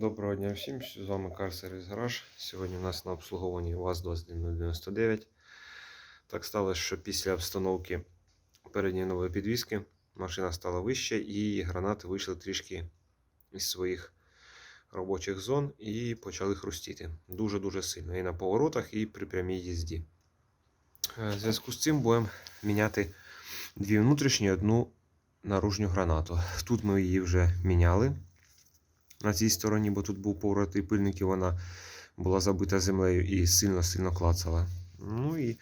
Доброго дня всім, з вами Car Service Garage. Сьогодні у нас на обслуговуванні УАЗ-21099. Так сталося, що після обстановки передньої нової підвіски машина стала вища і гранати вийшли трішки із своїх робочих зон і почали хрустіти дуже-дуже сильно. І на поворотах, і при прямій їзді. Е, В зв'язку з цим будемо міняти дві внутрішні одну наружню гранату. Тут ми її вже міняли на цій стороні, бо тут був поворот і пильник, і вона була забита землею і сильно-сильно клацала. Ну і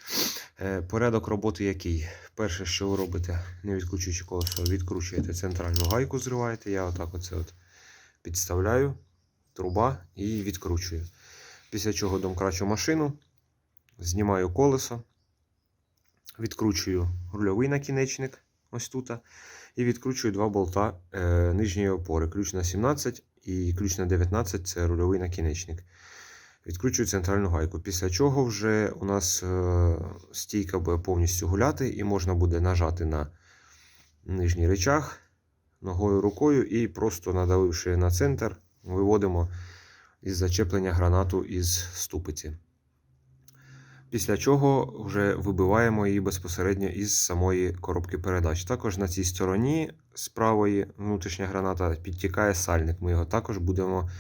е, порядок роботи який? Перше, що ви робите, не відкручуючи колесо, відкручуєте центральну гайку, зриваєте. Я отак оце от підставляю, труба і відкручую. Після чого домкрачу машину, знімаю колесо, відкручую рульовий накінечник ось тут. І відкручую два болта е, нижньої опори. Ключ на 17 і ключ на 19 це рульовий накінечник. Відкручую центральну гайку. Після чого вже у нас е, стійка буде повністю гуляти, і можна буде нажати на нижній речах ногою рукою і просто надавивши на центр, виводимо із зачеплення гранату із ступиці. Після чого вже вибиваємо її безпосередньо із самої коробки передач. Також на цій стороні з правої внутрішня граната підтікає сальник. Ми його також будемо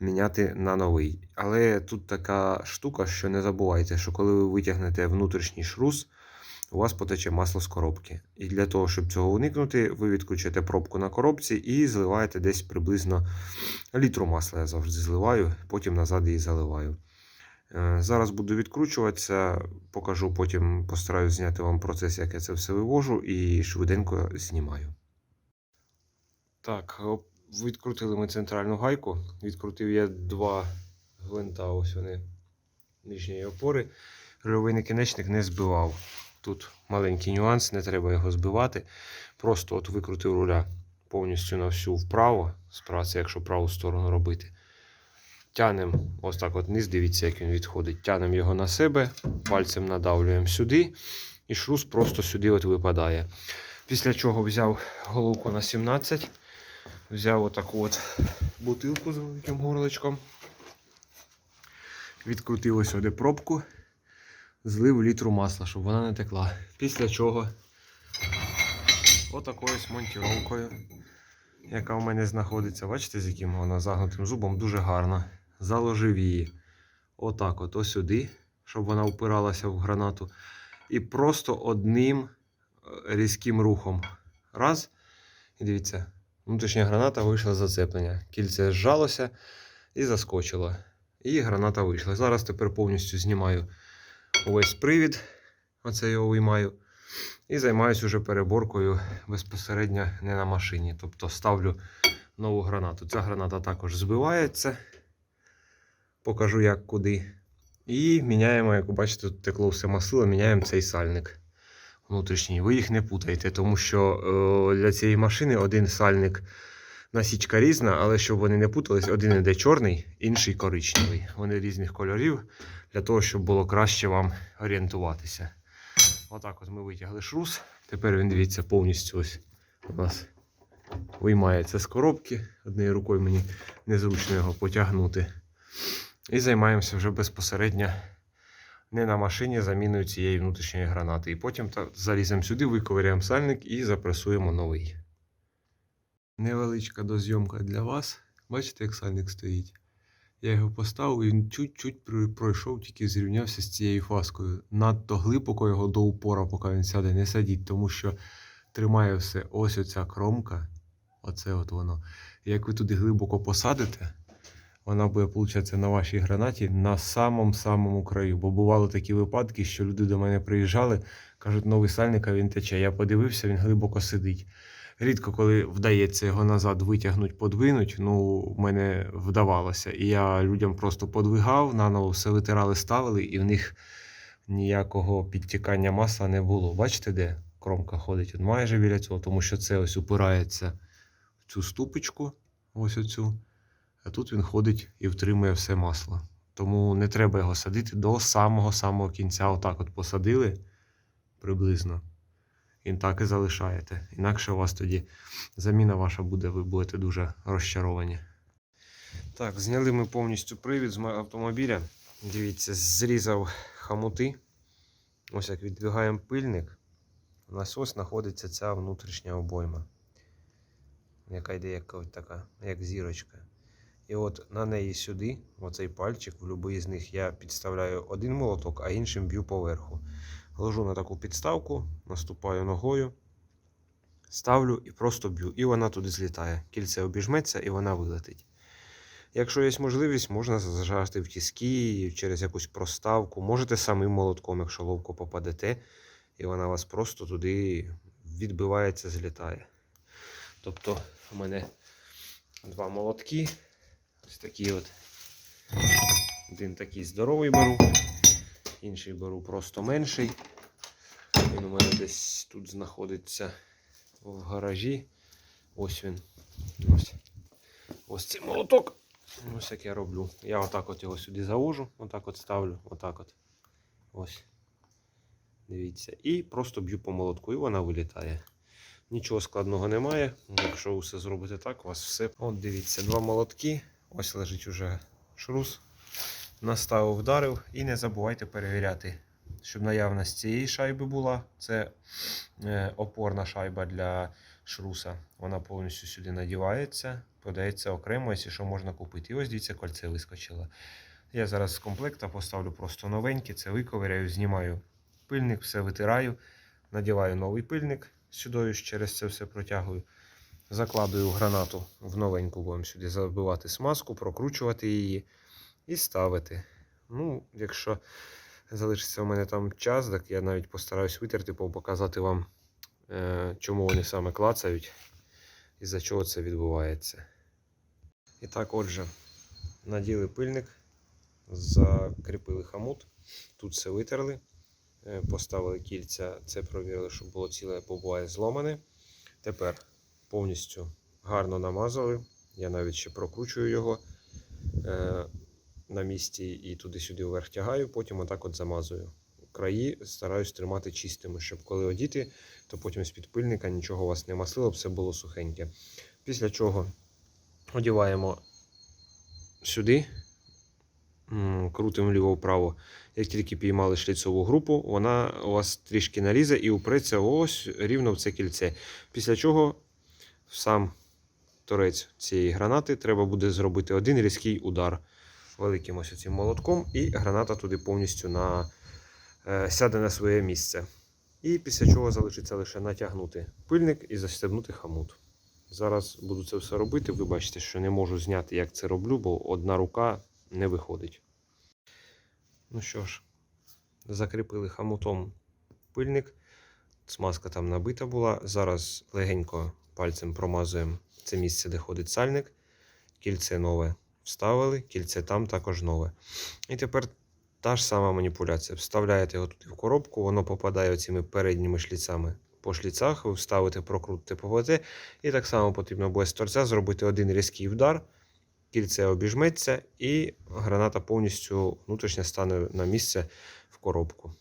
міняти на новий. Але тут така штука, що не забувайте, що коли ви витягнете внутрішній шрус, у вас потече масло з коробки. І для того, щоб цього уникнути, ви відключите пробку на коробці і зливаєте десь приблизно літру масла. Я завжди зливаю, потім назад її заливаю. Е, Зараз буду відкручуватися, покажу, потім постараюсь зняти вам процес, як я це все вивожу, і швиденько знімаю. Так, відкрутили ми центральну гайку. Відкрутив я два гвинта, ось вони нижньої опори. Рульовий накінечник не збивав. Тут маленький нюанс, не треба його збивати. Просто от викрутив руля повністю на всю вправо, справа, це якщо праву сторону робити. Тянемо ось так от вниз, дивіться, як він відходить. Тянемо його на себе, пальцем надавлюємо сюди, і шрус просто сюди от випадає. Після чого взяв головку на 17, взяв отаку от бутилку з великим горличком, відкрутив ось сюди пробку, злив літру масла, щоб вона не текла. Після чого отакою ось монтіровкою, яка в мене знаходиться, бачите, з яким вона загнутим зубом, дуже гарна заложив її отак от сюди, щоб вона впиралася в гранату. І просто одним е, різким рухом. Раз. І дивіться, внутрішня граната вийшла з зацеплення. Кільце зжалося і заскочило. І граната вийшла. Зараз тепер повністю знімаю увесь привід. Оце його виймаю. І займаюся вже переборкою безпосередньо не на машині. Тобто ставлю нову гранату. Ця граната також збивається покажу як куди. І міняємо, як ви бачите, тут текло все масло, міняємо цей сальник внутрішній. Ви їх не путайте, тому що е, для цієї машини один сальник насічка різна, але щоб вони не путались, один іде чорний, інший коричневий. Вони різних кольорів для того, щоб було краще вам орієнтуватися. Отак от ми витягли шрус. Тепер він дивіться повністю ось у нас виймається з коробки. Однією рукою мені незручно його потягнути. І займаємося вже безпосередньо не на машині заміною цієї внутрішньої гранати. І потім заліземо сюди, виковиряємо сальник і запресуємо новий. Невеличка дозйомка для вас. Бачите, як сальник стоїть. Я його поставив і він чуть-чуть пройшов, тільки зрівнявся з цією фаскою. Надто глибоко його до упора, поки він сяде, не садіть, тому що тримає все ось оця кромка. Оце от воно. Як ви туди глибоко посадите, вона буде, виходить, на вашій гранаті на самому-самому краю. Бо бували такі випадки, що люди до мене приїжджали, кажуть, новий сальник, а він тече. Я подивився, він глибоко сидить. Рідко, коли вдається його назад витягнути, подвинуть, ну, в мене вдавалося. І я людям просто подвигав, наново все витирали, ставили, і в них ніякого підтікання масла не було. Бачите, де кромка ходить? От майже біля цього, тому що це ось упирається в цю ступочку, ось оцю. А тут він ходить і втримує все масло. Тому не треба його садити до самого-самого кінця. Отак от посадили приблизно. І так і залишаєте. Інакше у вас тоді заміна ваша буде, ви будете дуже розчаровані. Так, зняли ми повністю привід з автомобіля. Дивіться, зрізав хамути. Ось як віддвигаємо пильник. У нас ось знаходиться ця внутрішня обойма. Яка йде як така, як зірочка. І от на неї сюди, оцей пальчик, в будь-який з них я підставляю один молоток, а іншим б'ю поверху. Ложу на таку підставку, наступаю ногою, ставлю і просто б'ю. І вона туди злітає. Кільце обіжметься і вона вилетить. Якщо є можливість, можна зажати в тіски через якусь проставку. Можете самим молотком, якщо ловко попадете, і вона вас просто туди відбивається, злітає. Тобто у мене два молотки. Ось такі от. Один такий здоровий беру, інший беру просто менший. Він у мене десь тут знаходиться в гаражі. Ось він. Ось. Ось цей молоток. Ось як я роблю. Я отак от його сюди завожу, отак от ставлю, отак от. Ось. Дивіться. І просто б'ю по молотку, і вона вилітає. Нічого складного немає. Якщо все зробите так, у вас все. От дивіться, два молотки. Ось лежить уже шрус. Наставив, вдарив. І не забувайте перевіряти, щоб наявність цієї шайби була. Це е, опорна шайба для шруса. Вона повністю сюди надівається, подається окремо, якщо що можна купити. І ось дивіться, кольце вискочило. Я зараз з комплекта поставлю просто новеньке, це виковиряю, знімаю пильник, все витираю, надіваю новий пильник сюди, через це все протягую. Закладую гранату в новеньку, будемо сюди забивати смазку, прокручувати її і ставити. Ну, якщо залишиться у мене там час, так я навіть постараюсь витерти, показати вам, е, чому вони саме клацають і за чого це відбувається. І так, отже, наділи пильник, закріпили хамут, тут все витерли, е, поставили кільця, це провірили, щоб було ціле, бо буває зломане. Тепер повністю гарно намазали. Я навіть ще прокручую його е, на місці і туди-сюди вверх тягаю, потім отак от замазую. Краї стараюсь тримати чистими, щоб коли одіти, то потім з підпильника нічого у вас не маслило, все було сухеньке. Після чого одіваємо сюди, крутимо вліво-вправо. Як тільки піймали шліцову групу, вона у вас трішки нарізе і упреться ось рівно в це кільце. Після чого сам торець цієї гранати треба буде зробити один різкий удар великим ось цим молотком, і граната туди повністю на, е, сяде на своє місце. І після чого залишиться лише натягнути пильник і застебнути хамут. Зараз буду це все робити. Ви бачите, що не можу зняти, як це роблю, бо одна рука не виходить. Ну що ж, закріпили хамутом пильник. Смазка там набита була. Зараз легенько пальцем промазуємо це місце, де ходить сальник. Кільце нове вставили, кільце там також нове. І тепер та ж сама маніпуляція. Вставляєте його туди в коробку, воно попадає цими передніми шліцами по шліцах, ви вставите, прокрутите, поведете. І так само потрібно буде з торця зробити один різкий вдар, кільце обіжметься, і граната повністю внутрішня стане на місце в коробку.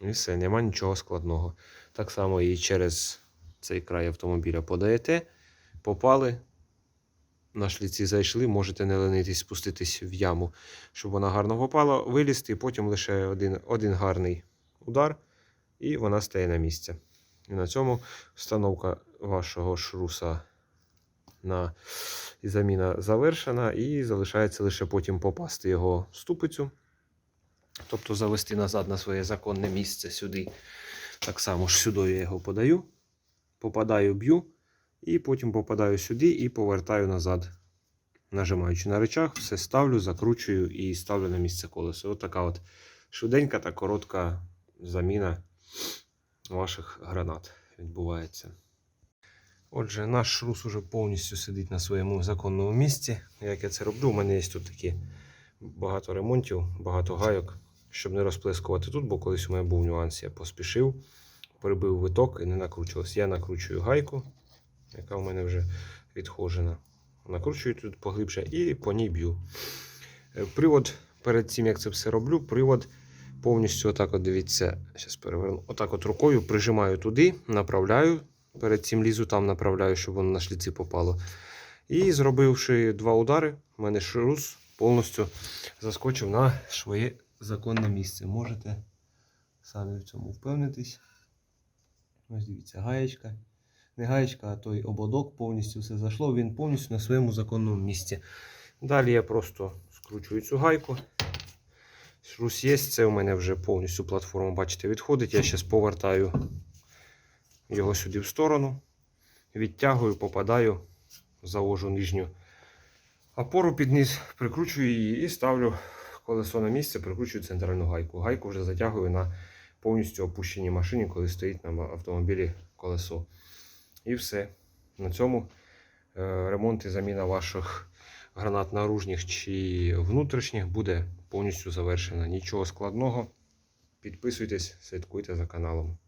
І все, нема нічого складного. Так само і через цей край автомобіля подаєте, попали. На шліці зайшли, можете не ленитись спуститись в яму, щоб вона гарно попала, вилізти, потім лише один, один гарний удар, і вона стає на місце. І на цьому встановка вашого шруса на заміна завершена, і залишається лише потім попасти його в ступицю, тобто завести назад на своє законне місце сюди. Так само ж сюди я його подаю, попадаю, б'ю, і потім попадаю сюди і повертаю назад. Нажимаючи на речах, все ставлю, закручую і ставлю на місце колесо. Ось така от швиденька та коротка заміна ваших гранат відбувається. Отже, наш шрус уже повністю сидить на своєму законному місці. Як я це роблю, у мене є тут такі багато ремонтів, багато гайок, щоб не розплескувати тут, бо колись у мене був нюанс, я поспішив, перебив виток і не накручувався. Я накручую гайку, яка у мене вже відхожена. Накручую тут поглибше і по ній б'ю. Е, Привод, перед тим як це все роблю, привод повністю отак от дивіться, зараз переверну. Отак от рукою прижимаю туди, направляю. Перед цим лізу там направляю, щоб воно на шліці попало. І зробивши два удари, в мене шрус повністю заскочив на своє законне місце. Можете самі в цьому впевнитись. Ось дивіться, гаєчка. Не гаєчка, а той ободок повністю все зайшло. Він повністю на своєму законному місці. Далі я просто скручую цю гайку. Шрус є, це у мене вже повністю платформа, бачите, відходить. Я зараз повертаю його сюди в сторону, відтягую, попадаю, завожу нижню опору під низ, прикручую її і ставлю колесо на місце, прикручую центральну гайку. Гайку вже затягую на повністю опущеній машині, коли стоїть на автомобілі колесо. І все. На цьому е, ремонт і заміна ваших гранат наружніх чи внутрішніх буде повністю завершена. Нічого складного. Підписуйтесь, слідкуйте за каналом.